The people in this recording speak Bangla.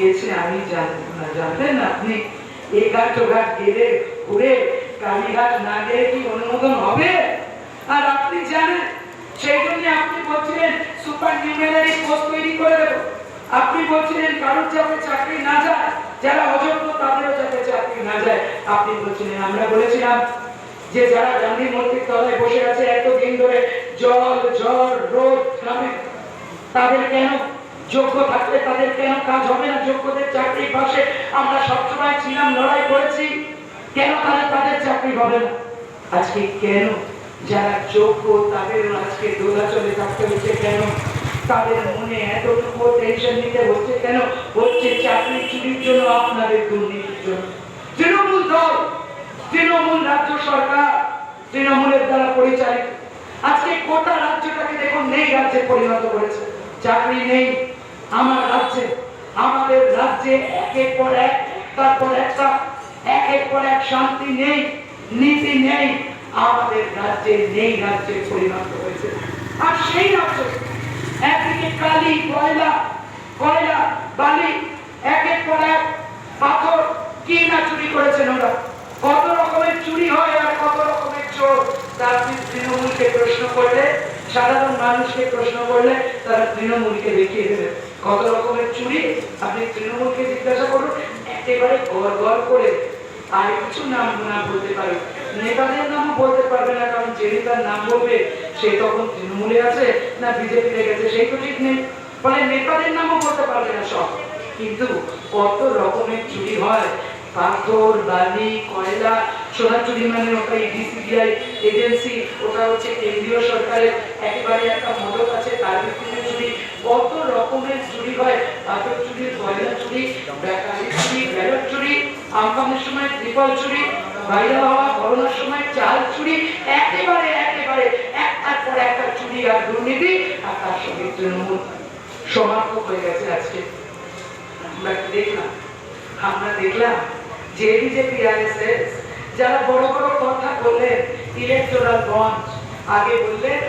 গিয়েছে আমি জানতাম না জানতেন আপনি। এ ঘাট ও ঘাট গেলে, ঘুরে কালীঘাট না গেলে কি অনুমোদন হবে? আর আপনি জানেন, সেই জন্য আপনি বলছিলেন, সুপার নিউমেরারি পোস্ট তৈরি করে দেবো। আপনি বলছিলেন, কারোর যাতে চাকরি না যায়, যারা অযোগ্য তাদেরও যাতে চাকরি না যায়। আপনি বলছিলেন, আমরা বলেছিলাম যে যারা গান্ধী মূর্তির তলায় বসে আছে, এতদিন ধরে জল, ঝড়, রোদ তাদের কেন যোগ্য থাকলে তাদের কেন কাজ হবে না? যোগ্যদের চাকরির পাশে আমরা সবসময় ছিলাম, লড়াই করেছি। কেন তারা তাদের চাকরি হবে না? আজকে কেন যারা যোগ্য তাদের আজকে দোলাচলে থাকতে হচ্ছে কেন? তাদের মনে এতটুকু টেনশন নিতে হচ্ছে কেন? হচ্ছে চাকরি চুরির জন্য আপনাদের দুর্নীতির জন্য। তৃণমূল দল, তৃণমূল রাজ্য সরকার, তৃণমূলের দ্বারা পরিচালিত। আজকে গোটা রাজ্যটাকে দেখুন, নেই রাজ্যে পরিণত করেছে। চাকরি নেই। আমার রাজ্যে, আমাদের রাজ্যে একের পর এক তারপর একটা, একের পর এক শান্তি নেই, নীতি নেই, আমাদের রাজ্যে নেই রাজ্যে পরিণত হয়েছে। আর সেই রাজ্য একদিকে কালি, কয়লা কয়লা, বালি, একের পর এক পাথর, কি না চুরি করেছেন ওরা কত রকমের চুরি হয় আর কত রকমের চোর তার আপনি তৃণমূলকে প্রশ্ন করলে সাধারণ মানুষকে প্রশ্ন করলে তারা তৃণমূলকে দেখিয়ে দেবে। কত রকমের চুরি? আপনি তৃণমূলকে জিজ্ঞাসা করুন, একেবারে গড় গড় করে। আর কিছু নাম না বলতে পারে। নেতাদের নামও বলতে পারবে না, কারণ যে নেতার নাম বলবে, সে তখন তৃণমূলে আছে না বিজেপিতে গেছে, সেই তো ঠিক নেই। ফলে নেতাদের নামও বলতে পারবে না সব। কিন্তু কত রকমের চুরি হয় পাথর, বালি, কয়লা সোনা চুরি মানে ওটা ডিসিবিআই এজেন্সি, ওটা হচ্ছে কেন্দ্রীয় সরকারের। একেবারে একটা মদত আছে, তার ভিত্তিতে চুরি কত রকমের চুরি হয়, পাথর চুরি, কয়লা চুরি চুরি ব্যালট চুরি, আমফানের সময় ত্রিপল চুরি বাইরে হওয়া করোনার সময় চাল চুরি, একেবারে একেবারে একটার পর একটা চুরি আর দুর্নীতি, আর তার সঙ্গে তৃণমূল সমাপ্ত হয়ে গেছে আজকে। আমরা দেখলাম? আমরা দেখলাম যে বিজেপি আরএসএস যারা বড় বড় কথা বললেন ইলেকটোরাল বন্ড আগে বললেন